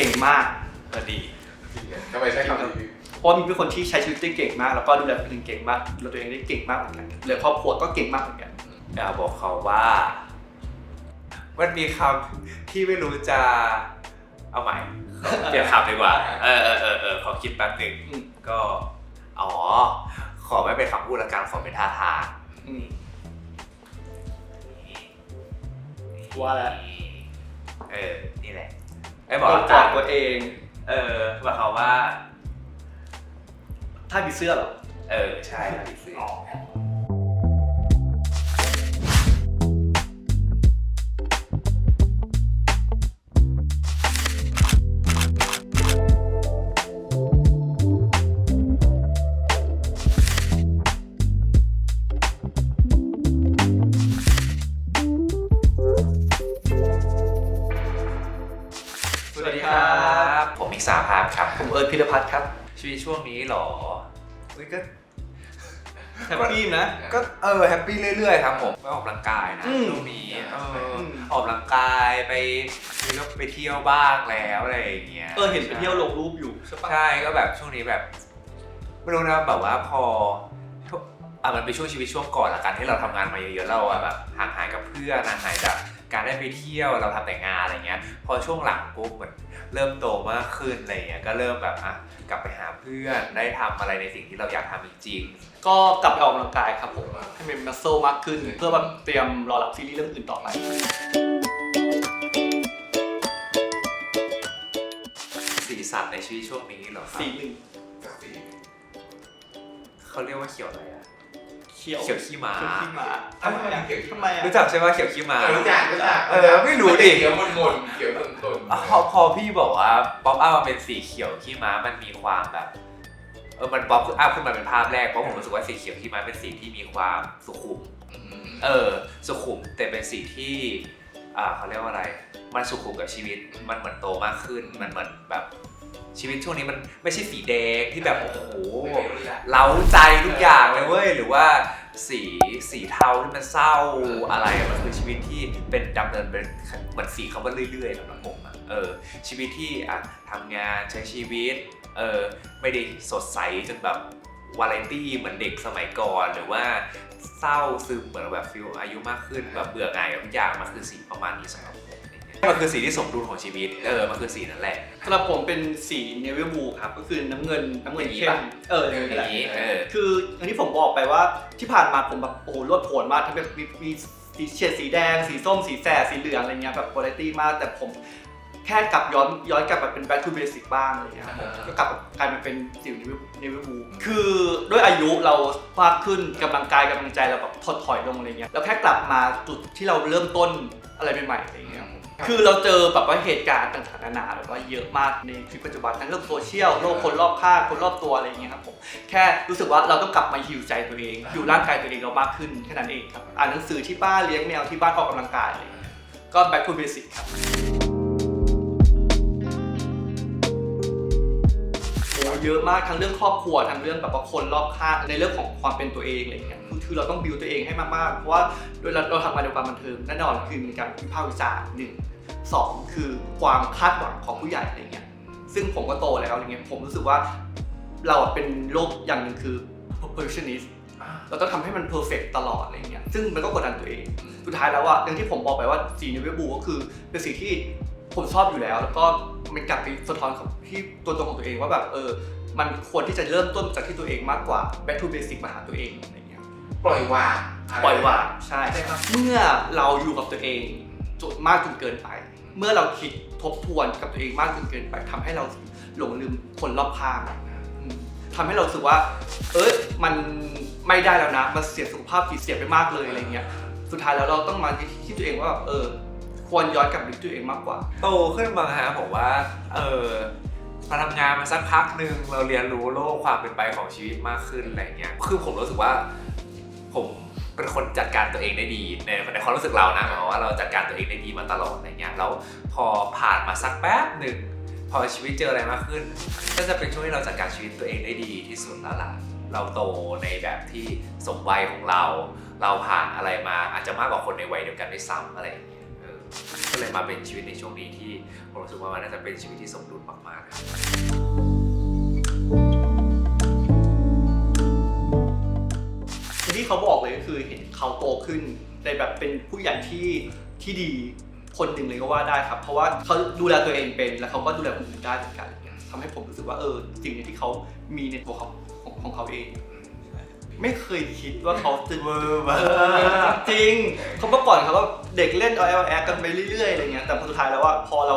เก่งมากก็ดีทำไมใช้คำนี้เพราะมีเป็นคนที่ใช้ชีวิตได้เก่งมาก แล้วก็ดูแลคนอื่นเก่งมากดูแลตัวเองได้เก่งมากเหมือนกันเลยครอบครัวก็เก่งมากเหมือนกันอยากบอกเขาว่า มันมีคำที่ไม่รู้จะเอาใหม่เปลี่ยนคำดีกว่า เออเออเออเออขอคิดแป๊บหนึ่งอืมก็ อ๋อ ขอไม่เป็นคำพูดละกันขอเป็นท่าทางอืมว่าแล้วเออ นี่แหละ ไอ้บบอกอกละกันตัวเอง เออบอกเขาว่า ถ้ามีเสื้อเหรอ เออ ใช่ครับพี่ซื้อ สวัสดีครับผมมิกซาภาพครับผมเอิร์ธพิรพัฒน์ครับชีวิตช่วงนี้เหรอเฮ้ยก็แฮปปี้นะก็เออแฮปปี้เรื่อยๆครับผมไปออกกำลังกายนะอืมช่วงนี้เอออมออกกำลังกายไปก็ไปเที่ยวบ้างแล้วอะไรอย่างเงี้ยเออเห็นไปเที่ยวลงรูปอยู่ใช่ปะใช่ก็แบบช่วงนี้แบบไม่รู้นะแบบว่าพอทุกอะมันเป็นช่วงชีวิตช่วงก่อนละกันที่เราทำงานมาเยอะๆเราอะแบบห่างหายกับเพื่อนห่างหายจาก การได้ไปเที่ยวเราทำแต่งานอะไรเงี้ย พอช่วงหลังปุ๊บเหมือนเริ่มโตมากขึ้นอะไรเงี้ยก็เริ่มแบบอะกลับไปหาเพื่อนได้ทำอะไรในสิ่งที่เราอยากทำจริงก็กลับไปออกกำลังกายครับผมให้มันมัสโซมากขึ้น เพื่อแบบเตรียมรอรับซีรีส์เรื่องอื่นต่อไปๆสีสันในชีวิตช่วงนี้เหรอครับสีหนึ่งจากสีเขาเรียกว่าเขียวอะไรอะ เขียวเขียวขี้ม้าเขียวขี้ม้าทำไมอะเขียวทำไมอะรู้จักใช่ไหมเขียวขี้ม้ารู้จักรู้จักเออไม่รู้ดิ เขียวมนมนๆเขียวตุนตุนอะพอพอพี่บอกว่าป๊อปอัพมาเป็นสีเขียวขี้ม้ามันมีความแบบเออมันป๊อปอัพขึ้นมาเป็นภาพแรกเพราะผมรู้สึกว่าสีเขียวขี้ม้าเป็นสีที่มีความสุขุม เออสุขุมแต่เป็นสีที่อ่าเขาเรียกว่าอะไร มันสุขุมกับชีวิตมันเหมือนโตมากขึ้น มันเหมือนแบบ ชีวิตช่วงนี้มันไม่ใช่สีแดงที่แบบโอ้โหเล้าใจทุกอย่างเลยเว้ยหรือว่าสีสีเทาที่มันเศร้าอะไรมันคือชีวิตที่เป็นดำเนินเป็นเหมือนสีคำว่าเรื่อยๆสำหรับผมอะเออชีวิตที่อะทำงานใช้ชีวิตเออไม่ได้สดใสจนแบบวาไรตี้เหมือนเด็กสมัยก่อนหรือว่าเศร้าซึมเหมือนแบบฟิลอายุมากขึ้นแบบเบื่อหน่ายทุกอย่างมันคือสีประมาณนี้สำหรับ มอะไรเงี้ยมันคือสีที่สมดุลของชีวิต เออ มันคือสีนั่นแหละ สำหรับผมเป็นสีเนวิบูครับก็คือน้ำเงินน้ำเงินอย่างนี้เข้ปะมเอออย่างอนี้ แหละย่างนี้เออ คืออย่างที่ผมบอกไปว่าที่ผ่านมาผมแบบโอ้โหรวดโผนมากทั้งแบบมีมีสีเฉดสีแดง สีส้ม สีแสดสีเหลืองอะไรเงี้ยแบบคุณภาพมาก แต่ผมแค่กลับย้อนย้อนกลับแบบเป็น back to basic บ้างอะไรเงี้ยครับผมก็กลับกลายมาเป็นสิวนิวบูคือด้วยอายุเรามากขึ้นกำลังกายกำลังใจเราแบบถดถอยลงอะไรเงี้ยเราแค่กลับมาจุดที่เราเริ่มต้นอะไรใหม่ๆอะไรเงี้ย คือเราเจอแบบว่าเหตุการณ์ต่างๆนานาแบบว่าเยอะมากในชีวิตปัจจุบันทั้งเรื่องโซเชียลโลกคนรอบข้างคนรอบตัวอะไรอย่างเงี้ยครับผมแค่รู้สึกว่าเราต้องกลับมาฮิวใจตัวเองอยู่ร่างกายตัวเองเรามากขึ้นแค่นั้นเองครับอ่านหนังสือที่บ้านเลี้ยงแมวที่บ้านออกกำลังกายอะไรอย่างเงี้ยก็ back to basic ครับโอ้เยอะมากทั้งเรื่องครอบครัวทั้งเรื่องแบบว่าคนรอบข้างในเรื่องของความเป็นตัวเองอะไรอย่างเงี้ยคือเราต้องบิวตัวเองให้มากๆเพราะว่าโดยเราเราทำงานในวงการบันเทิงแน่นอนคือมีการวิพากษ์วิจารณ์หนึ่ง สองคือความคาดหวังของผู้ใหญ่อะไรเงี้ยซึ่งผมก็โตแล้วอะไรเงี้ยผมรู้สึกว่าเราอะเป็นโรคอย่างหนึ่งคือ perfectionist เราต้องทำให้มัน perfect ตลอดอะไรเงี้ยซึ่งมันก็กดดันตัวเอง สุดท้ายแล้วอะอย่างที่ผมบอกไปว่าสีนิวเวบูก็คือเป็นสีที่ผมชอบอยู่แล้ว แล้วก็มันกลับไปสะท้อนกับที่ตัวตนของตัวเองว่าแบบเออมันควรที่จะเริ่มต้นจากที่ตัวเองมากกว่า back to basic มาหาตัวเองอะไรเงี้ยปล่อยวางปล่อยวางใช่เมื่อเราอยู่กับตัวเองจนมากจนเกินไป เมื่อเราคิดทบทวนกับตัวเองมากจนเกินไปทำให้เราหลงลืมคนรอบข้างอืมทำให้เราสึกว่า เอ้ยมันไม่ได้แล้วนะ มันเสียสุขภาพจิตเสียไปมากเลยอะไรเงี้ย สุดท้ายแล้วเราต้องมาที่ตัวเองว่าแบบเออ ควรย้อนกลับไปที่ตัวเองมากกว่า โตขึ้นมาฮะผมว่า เออมาทำงานมาสักพักหนึ่งเราเรียนรู้โลกความเป็นไปของชีวิตมากขึ้นอะไรเงี้ย คือผมรู้สึกว่าผม เป็นคนจัดการตัวเองได้ดีในในความรู้สึกเรานะหมายความว่าเราจัดการตัวเองได้ดีมาตลอดอะไรเงี้ยแล้วพอผ่านมาสักแป๊บหนึ่งพอชีวิตเจออะไรมากขึ้น ก็จะเป็นช่วงที่เราจัดการชีวิตตัวเองได้ดีที่สุดแล้วล่ะเราโตในแบบที่สมวัยของเรา เราผ่านอะไรมาอาจจะมากกว่าคนในวัยเดียวกันด้วยซ้ำอะไรอย่างเงี้ยก็เลยมาเป็นชีวิตในช่วงนี้ที่ผมรู้สึกว่ามันน่าจะเป็นชีวิตที่สมดุลมากๆครับ เขาบอกเลยก็คือเห็นเขาโตขึ้นในแบบเป็นผู้ใหญ่ที่ที่ดีคนหนึ่งเลยก็ว่าได้ครับ เพราะว่าเขาดูแลตัวเองเป็นแล้วเขาก็ดูแลคนอื่นได้เหมือนกันทำให้ผมรู้สึกว่าเออสิ่งนี้ที่เขามีในตัวเขาของของเขาเอง ไม่เคยคิดว่าเขาจะเวอร์มาจริงเขาเมื่อก่อนเขาก็เด็กเล่น L L กันไปเรื่อยๆอะไรเงี้ยแต่พอสุดท้ายแล้วว่าพอเรา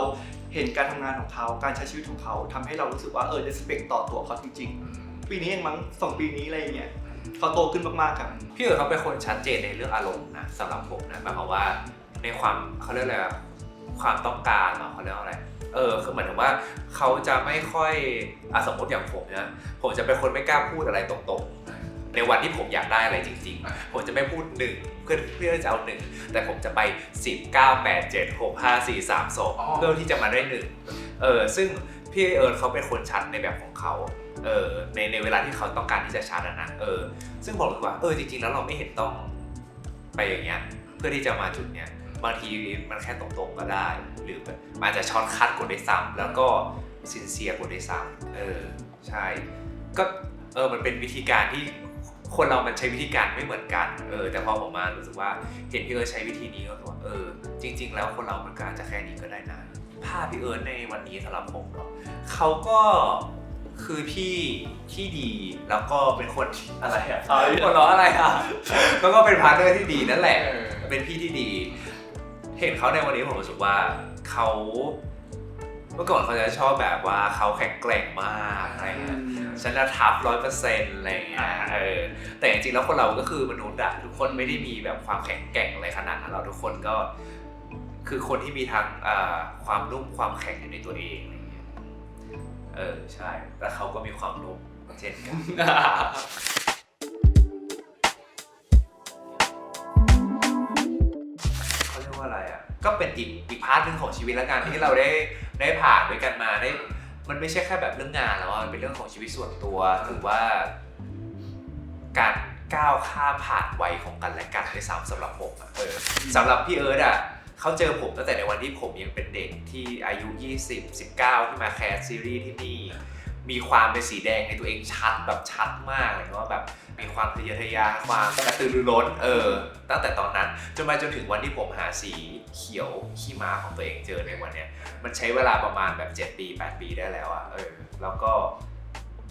เห็นการทำงานของเขาการใช้ชีวิตของเขาทำให้เรารู้สึกว่าเออ respect ต่อตัวเขาจริง ๆ ปีนี้เองมั้งสองปีนี้อะไรเงี้ย เขาโตขึ้นมากๆครับพี่เอ๋เขาเป็นคนชัดเจนในเรื่องอารมณ์นะสำหรับผมนะหมายความว่าในความเขาเรียกอะไรอะความต้องการเหรอเขาเรียกว่าอะไรเออคือเหมือนถึงว่าเขาจะไม่ค่อยอะสมมติอย่างผมนะผมจะเป็นคนไม่กล้าพูดอะไรตรงๆ ในวันที่ผมอยากได้อะไรจริงๆ ผมจะไม่พูดหนึ่งเพื่อเพื่อจะเอาหนึ่งแต่ผมจะไป 10 9 8 7 6 5 4 3 2เพื่อที่จะมาได้หนึ่งเออซึ่งพี่เอิร์ธเขาเป็นคนชัดในแบบของเขา เออในในเวลาที่เขาต้องการที่จะชัดอะนะเออ ซึ่งผมรู้สึกว่าเออจริงๆ แล้วเราไม่เห็นต้องไปอย่างเงี้ยเพื่อที่จะมาจุดเนี้ยบางทีมันแค่ตรงๆก็ได้ หรือมันอาจจะช็อตคัดกดได้ซ้ำแล้วก็ซินเซียกดได้ซ้ำเออใช่ ก็เออมันเป็นวิธีการที่คนเรามันใช้วิธีการไม่เหมือนกัน เออ แต่พอผมมารู้สึกว่าเห็นพี่เอิร์ใช้วิธีนี้ก็รู้สึกว่าเออ จริง ๆ แล้วคนเรามันก็อาจจะแค่นี้ก็ได้นะ ภาพพี่เอิร์ในวันนี้สำหรับผมเนาะเขาก็ คือพี่ที่ดีแล้วก็เป็นคนอะไรอะเอาอีกหัวเราะอะไรอะแล้วก็เป็นพาร์ทเนอร์ที่ดีนั่นแหละเออเป็นพี่ที่ดี เห็นเขาในวันนี้ผมรู้สึกว่าเขาเมื่อก่อนเขาจะชอบแบบว่าเขาแข็งแกร่งมากอะไรเงี้ยฉันจะทับร้อยเปอร์เซ็นต์อะไรเงี้ยเออแต่จริงๆแล้วคนเราก็คือมนุษย์อะทุกคนไม่ได้มีแบบความแข็งแกร่งอะไรขนาดนั้นเราทุกคนก็ คือคนที่มีทั้งอ่าความนุ่มความแข็งอยู่ในตัวเองอะไร เออใช่ แต่เขาก็มีความนุ่มเช่นกัน เขาเรียกว่าอะไรอะ ก็เป็นอีกอีกพาร์ทหนึ่งของชีวิตแล้วกันที่เราได้ได้ผ่านด้วยกันมาได้ มันไม่ใช่แค่แบบเรื่องงานแล้วอะมันเป็นเรื่องของชีวิตส่วนตัวหรือว่า การก้าวข้ามผ่านวัยของกันและกันด้วยซ้ำสำหรับผมอะเออสำหรับพี่เอิร์ธอะ เขาเจอผมตั้งแต่ในวันที่ผมยังเป็นเด็กที่อายุ 20 19 ที่มาแคสซีรีส์ที่นี่ มีความเป็นสีแดงในตัวเองชัดแบบชัดมากเลยว่าแบบมีความทะเยอทะยานความกระตือรือร้นเออ ตั้งแต่ตอนนั้นจนมาจนถึงวันที่ผมหาสีเขียวขี้ม้าของตัวเองเจอในวันเนี้ยมันใช้เวลาประมาณแบบ 7 ปี 8 ปีได้แล้วอะเออแล้วก็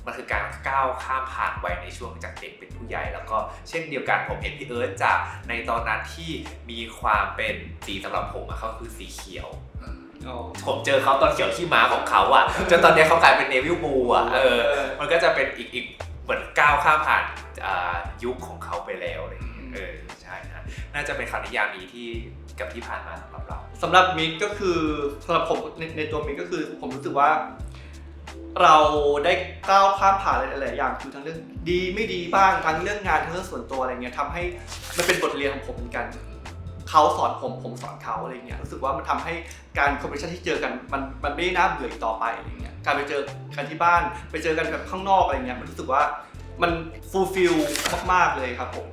มันคือการก้าวข้ามผ่านวัยในช่วงจากเด็กเป็นผู้ใหญ่ แล้วก็เช่นเดียวกันผมเห็นพี่เอิร์ธจากในตอนนั้นที่มีความเป็นสีสำหรับผมอะเขาคือสีเขียวผมเจอเขาตอนเขียวขี้ม้าของเขาอะจนตอนนี้เขากลายเป็นเนวิลบูอะเออมันก็จะเป็นอีกอีกเหมือนก้าวข้ามผ่านอ่ายุคของเขาไปแล้วอะไรอย่างเงี้ยเออใช่นะน่าจะเป็นคำนิยามนี้ที่กับที่ผ่านมาสำหรับเราสำหรับมิกก็คือสำหรับผมในในตัวมิกก็คือผมรู้สึกว่า เราได้ก้าวข้ามผ่านหลายๆอย่างคือทั้งเรื่องดีไม่ดีบ้างทั้งเรื่องงานทั้งเรื่องส่วนตัวอะไรเงี้ยทำให้มันเป็นบทเรียนของผมเหมือนกัน เขาสอนผมผมสอนเขาอะไรเงี้ยรู้สึกว่ามันทำให้การคอมมิชชั่นที่เจอกันมันมันไม่น่าเบื่ออีกต่อไปอะไรเงี้ยการไปเจอกันที่บ้านไปเจอกันแบบข้างนอกอะไรเงี้ยมันรู้สึกว่ามันฟูลฟิลมากๆเลยครับผม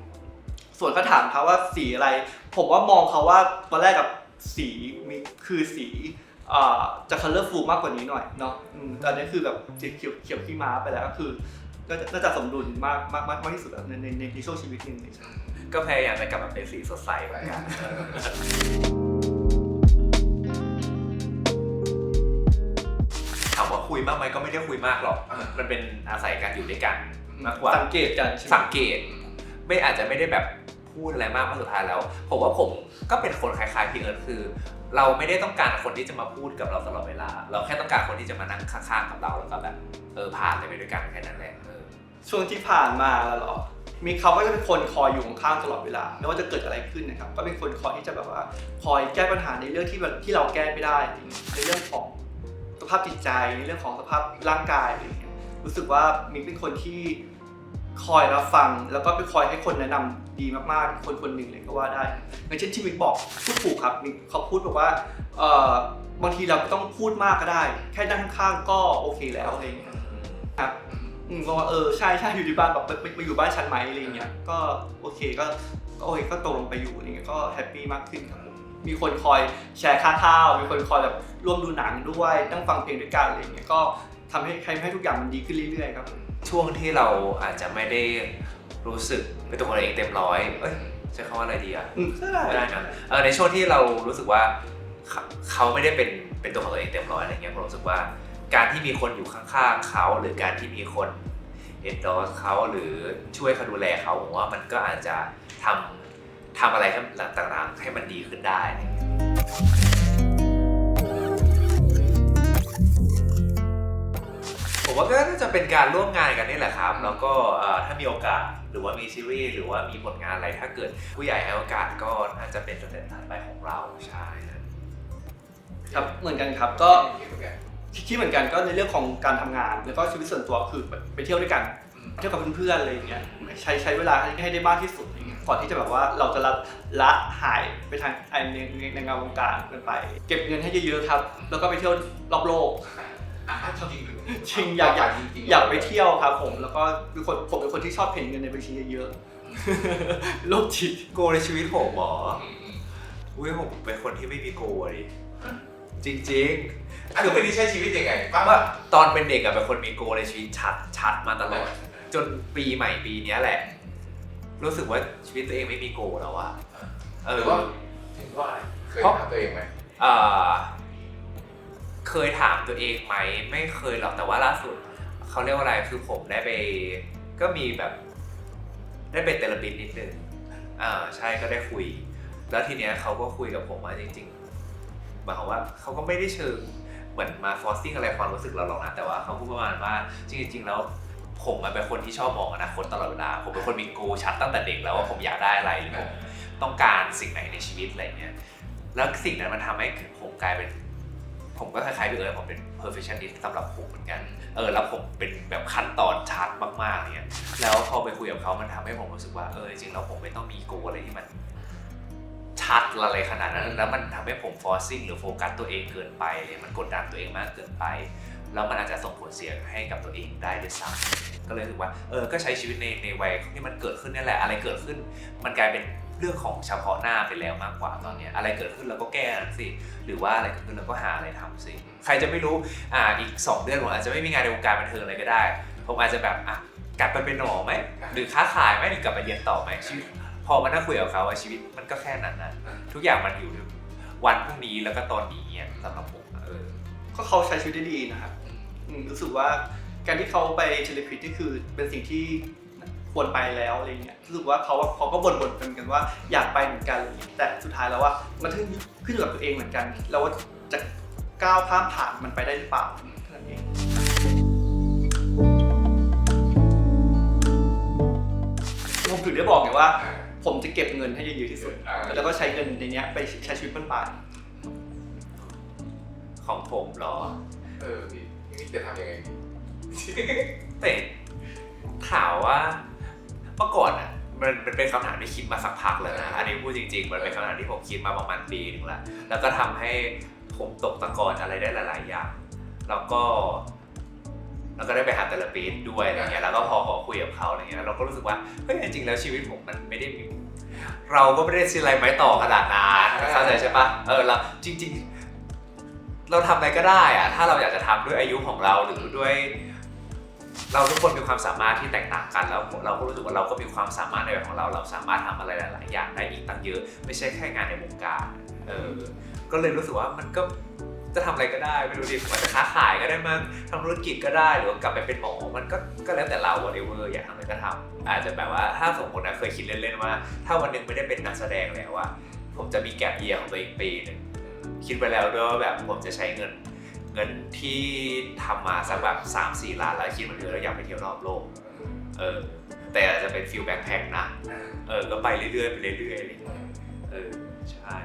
ส่วนเขาถามเขาว่าสีอะไร ผมว่ามองเขาว่าตอนแรกกับสีมีคือสี จะ colorful มากกว่านี้หน่อยเนาะอืมแต่อันนี้คือแบบสีเขียวเขียวขี้ม้าไปแล้วก็คือก็จะน่าจะสมดุลมากมากมากมากที่สุดแล้วในในในในช่วงชีวิตหนึ่งเลยก็พยายามจะกลับมาเป็นสีสดใสเหมือนกันเออถามว่าคุยมากไหมก็ไม่ได้คุยมากหรอกอ่ามันเป็นอาศัยการอยู่ด้วยกันมากกว่าสังเกตกันใช่ไหมสังเกต ไม่อาจจะไม่ได้แบบพูดอะไรมากเพราะสุดท้ายแล้ว ผมว่าผมก็เป็นคนคล้ายๆพี่เอิร์ธคือ เราไม่ได้ต้องการคนที่จะมาพูดกับเราตลอดเวลา เราแค่ต้องการคนที่จะมานั่งข้างๆกับเราแล้วก็แบบเออผ่านอะไรไปด้วยกันแค่นั้นแหละเออช่วงที่ผ่านมาแล้วเหรอมีเขาก็จะเป็นคนคอยอยู่ข้างๆตลอดเวลา ไม่ว่าจะเกิดอะไรขึ้นนะครับ ก็เป็นคนคอยที่จะแบบว่า คอยแก้ปัญหาในเรื่องที่แบบที่เราแก้ไม่ได้ ในเรื่องของสภาพจิตใจ ในเรื่องของสภาพร่างกายอะไรอย่างเงี้ย รู้สึกว่ามิกเป็นคนที่ คอยรับฟัง แล้วก็เป็นคอยให้คนแนะนำดีมากๆ คนคนหนึ่งเลยก็ว่าได้อย่างเช่นที่มิกบอกพูดถูกครับมิกเขาพูดบอกว่าเอ่อบางทีเราไม่ต้องพูดมากก็ได้ แค่นั่งข้างก็โอเคแล้วอะไรอย่างเงี้ยครับอืมก็ว่าเออใช่ใช่อยู่ที่บ้านแบบไปไปไปอยู่บ้านฉันไหมอะไรเงี้ยก็โอเคก็โอเคก็ตกลงไปอยู่อะไรเงี้ยก็แฮปปี้มากขึ้นครับมีคนคอยแชร์ค่าข้าว มีคนคอยแบบร่วมดูหนังด้วยนั่งฟังเพลงด้วยกันอะไรเงี้ยก็ทำให้ให้ทุกอย่างมันดีขึ้นเรื่อยๆครับ ช่วงที่เราอาจจะไม่ได้รู้สึกเป็นตัวของตัวเองเต็มร้อยเอ้ยใช้คำว่าอะไรดีอะอืมก็ได้ไม่ได้นะเออในช่วงที่เรารู้สึกว่าเขาเขาไม่ได้เป็นเป็นตัวของตัวเองเต็มร้อยอะไรเงี้ยผมรู้สึกว่าการที่มีคนอยู่ข้างๆเขา หรือการที่มีคน endorse เขาหรือช่วยเขาดูแลเขาผมว่ามันก็อาจจะทำทำอะไรให้ต่างๆ ให้มันดีขึ้นได้อะไรเงี้ยผมว่าก็น่าจะ เป็นการร่วมงานกันนี่แหละครับ แล้วก็เอ่อถ้ามีโอกาสหรือว่ามีซีรีส์หรือว่ามีผลงานอะไรถ้าเกิดผู้ใหญ่ให้โอกาสก็น่าจะเป็นสเต็ปถัดไปของเราใช่ครับครับเหมือนกันครับก็คิดเหมือนกันก็ในเรื่องของการทำงานแล้วก็ชีวิตส่วนตัวคือแบบไปเที่ยวด้วยกันเที่ยวกับเพื่อนๆอะไรอย่างเงี้ยใช้ใช้เวลาให้ให้ได้มากที่สุดอย่างเงี้ยก่อนที่จะแบบว่าเราจะละละหายไปทางไอ้ในในในงานวงการเกินไป เก็บเงินให้เยอะๆครับ แล้วก็ไปเที่ยวรอบโลก อะจริงจริงอยากอยาก จริงๆอยากไปเที่ยวครับผมแล้วก็เป็นคนผมเป็นคนที่ชอบเห็นเงินในบัญชีเยอะๆโลกจิตโกในชีวิตผมหมออืมอืมอุ้ยผมเป็นคนที่ไม่มีโกอะดิจริงอะคือเป็นที่ใช้ชีวิตยังไงบ้างๆว่าตอนเป็นเด็กอะเป็นคนมีโกในชีวิตชัดชัดมาตลอด จนปีใหม่ปีเนี้ยแหละ รู้สึกว่าชีวิตตัวเองไม่มีโกแล้วอะเอหรืออว่าถึงว่าอะไรเคยถามตัวเองไหมเอ่อ เคยถามตัวเองไหม ไม่เคยหรอกแต่ว่าล่าสุดเขาเรียกว่าอะไรคือผมได้ไปก็มีแบบ ได้เป็นเทเลปินนิดนึงอ่าใช่ก็ได้คุย แล้วทีเนี้ยเขาก็คุยกับผมว่าจริงๆหมายความว่าเขาก็ไม่ได้เชิงเหมือนมาฟอร์ซิ่งอะไรความรู้สึกเราหรอกนะแต่ว่าเขาพูดประมาณว่าจริง ๆ แล้วผมเป็นคนที่ชอบมองอนาคตตลอดเวลา ผมเป็นคนมีโกชัดตั้งแต่เด็กแล้วว่าผมอยากได้อะไรหรือผมต้องการสิ่งไหนในชีวิตอะไรเงี้ยแล้วสิ่งนั้นมันทำให้ผมกลายเป็น ผมก็คล้ายๆพี่เอิร์ธผมเป็น perfectionist สำหรับผมเหมือนกันเออแล้วผมเป็นแบบขั้นตอนชัดมากๆเนี่ยแล้วพอไปคุยกับเขามันทำให้ผมรู้สึกว่าเออจริงๆแล้วผมไม่ต้องมีโกอะไรที่มันชัดอะไรขนาดนั้น แล้วมันทำให้ผม forcing หรือโฟกัสตัวเองเกินไปเลยมันกดดันตัวเองมากเกินไป แล้วมันอาจจะส่งผลเสียให้กับตัวเองได้ด้วยซ้ำก็เลยรู้สึกว่าเออก็ใช้ชีวิตในในวัยที่มันเกิดขึ้นนี่แหละอะไรเกิดขึ้น มันกลายเป็น เรื่องของเฉพาะหน้าไปแล้วมากกว่าตอนเนี้ยอะไรเกิดขึ้นเราก็แก้มันสิหรือว่าอะไรเกิดขึ้นเราก็หาอะไรทำสิใครจะไม่รู้อ่าอีก 2 เดือนผมอาจจะไม่มีงานในวงการบันเทิงเลยก็ได้ผมอาจจะแบบอะกลับไปเป็นหนอไหมหรือค้าขายไหมหรือกลับไปเรียนต่อไหมชีวิตพอมานั่งคุยกับเขาอะชีวิตมันก็แค่นั้นนะทุกอย่างมันอยู่วันพรุ่งนี้แล้วก็ตอนนี้เนี่ยสำหรับผมอะเออก็เขาใช้ชีวิตได้ดีนะครับอืมรู้สึกว่าการที่เขาไปเทเลพิทนี่คือเป็นสิ่งที่ ควรไปแล้วอะไรเงี้ยรู้สึกว่าเขาเขาก็บ่นบ่นๆกันกันว่าอยากไปเหมือนกันอะไรเงี้ยแต่สุดท้ายแล้วว่ามันขึ้นขึ้นอยู่กับตัวเองเหมือนกันแล้วว่าจะก้าวข้ามผ่านมันไปได้หรือเปล่าแค่นั้นเองผมถึงได้บอกไงว่า ผมจะเก็บเงินให้เยอะๆที่สุดอ่าแล้วก็ใช้เงินในเนี้ยไปใช้ชีวิตบนป่ายของผมเหรอ เออพี่พี่จะทำยังไงแต่ถามว่า เมื่อก่อนอะมันมันเป็นคำถามที่คิดมาสักพักแล้วนะอันนี้พูดจริงๆ มันเป็นคำถามที่ผมคิดมาประมาณปีหนึงแล้วแล้วก็ทำให้ผมตกตะกอนอะไรได้หลาย ๆ อย่าง แล้วก็ แล้วก็ได้ไปหาเทอราปีสด้วยอะไรเงี้ยแล้วก็พอขอคุยกับเขาอะไรเงี้ยเราก็รู้สึกว่าเฮ้ยจริงๆแล้วชีวิตผมมันไม่ได้มี เราก็ไม่ได้สิ้นไรไม้ต่อขนาดนั้นเข้าใจใช่ปะเออเราจริง ๆ เราทำอะไรก็ได้อะถ้าเราอยากจะทำด้วยอายุของเราหรือด้วย เราทุกคนมีความสามารถที่แตกต่างกันแล้วเราก็รู้สึกว่าเราก็มีความสามารถในแบบของเรา เราสามารถทำอะไรหลาย ๆ อย่างได้อีกตั้งเยอะ ไม่ใช่แค่งานในวงการเออก็เลยรู้สึกว่ามันก็จะทำอะไรก็ได้ไม่รู้ดิมอาจจะค้าขายก็ได้มั้งทำธุรกิจก็ได้หรือว่ากลับไปเป็นหมอมันก็ก็แล้วแต่เรา whatever อยากทำอะไรก็ทำอาจจะแบบว่าถ้าสมมตินะเคยคิดเล่น ๆ ว่า ถ้าวันหนึ่งไม่ได้เป็นนักแสดงแล้วอะผมจะมีแกลบเยียร์ของตัวเองปีหนึ่งคิดไปแล้วด้วยว่าแบบผมจะใช้เงิน งินที่ทำมาสักแบบ3 4ล้านแล้วคิดมาเดือนแล้วอยากไปเที่ยวรอบโลก เออ แต่อาจจะเป็นฟิลแบ็คแพคนะ เออ ก็ไปเรื่อยๆไปเรื่อยๆอะไรอย่างเงี้ย เออ ใช่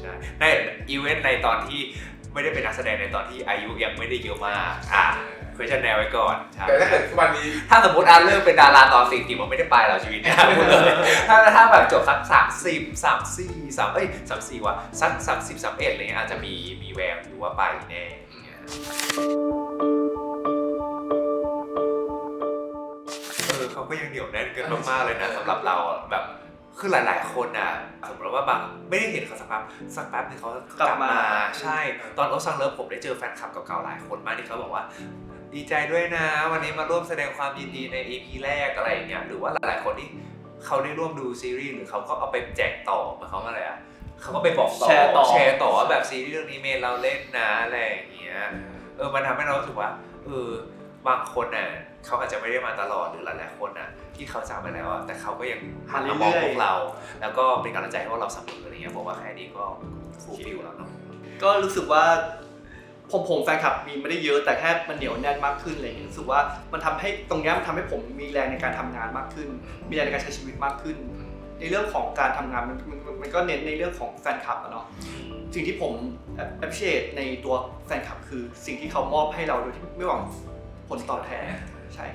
ใช่ในอีเวนต์ในตอนที่ไม่ได้เป็นนักแสดงในตอนที่อายุยังไม่ได้เยอะมาก อะคุยชันแนวไว้ก่อนใช่แต่ถ้าเกิดทุกวันนี้ ถ้าสมมติอาเลิกเป็นดาราตอนสี่สิบผมไม่ได้ไปหรอกชีวิตเนี้ยพูดเลยถ้าถ้าแบบจบสักสามสิบสามสี่สามเอ้ยสามสี่ว่ะสักสามสิบสามเอ็ดอะไรเงี้ยอาจจะมีมีแววอยู่ว่าไปแน่อย่าง เงี้ยเออเขาก็ยังเหนียวแน่นกันมากๆเลยนะสำหรับเราอะแบบคือหลาย ๆ คนอะสมมติติว่าบางไม่ได้เห็นเขาสักแป๊บสักแป๊บนึงเขากลับมาใช่ ตอนโอซังเลิฟผมได้เจอแฟนคลับเก่าๆหลายคนมากที่เขาบอกว่า ดีใจด้วยนะ วันนี้มาร่วมแสดงความยินดีใน EP แรกอะไรอย่างเงี้ยหรือว่าหลาย ๆ คนที่เขาได้ร่วมดูซีรีส์หรือเขาก็เอาไปแจกต่อหมายความว่าอะไรอะเขาก็ไปบอกต่อแชร์ต่อแชร์ต่อว่าแบบซีรีส์เรื่องนี้เมนเราเล่นนะอะไรอย่างเงี้ย เออมันทำให้เรารู้สึกว่าเออบางคนน่ะเขาอาจจะไม่ได้มาตลอดหรือหลายๆคนน่ะที่เขาจากไปแล้วอะแต่เขาก็ยังหันมามองพวกเรา แล้วก็เป็นกำลังใจให้พวกเราเสมออะไรเงี้ยบอกว่าแค่นี้ก็ฟูลฟิลแล้วเนาะก็รู้สึกว่าผมผมแฟนคลับมีไม่ได้เยอะแต่แค่มันเหนียวแน่นมากขึ้นอะไรอย่างเงี้ยรู้สึกว่ามันทำให้ตรงเนี้ยมันทำให้ผมมีแรงในการทำงานมากขึ้น มีแรงในการใช้ชีวิตมากขึ้น ในเรื่องของการทำงานมันมันมันมันก็เน้นในเรื่องของแฟนคลับอะเนาะ สิ่งที่ผม appreciate ในตัวแฟนคลับคือสิ่งที่เขามอบให้เราโดยที่ไม่หวังผลตอบแทนใช่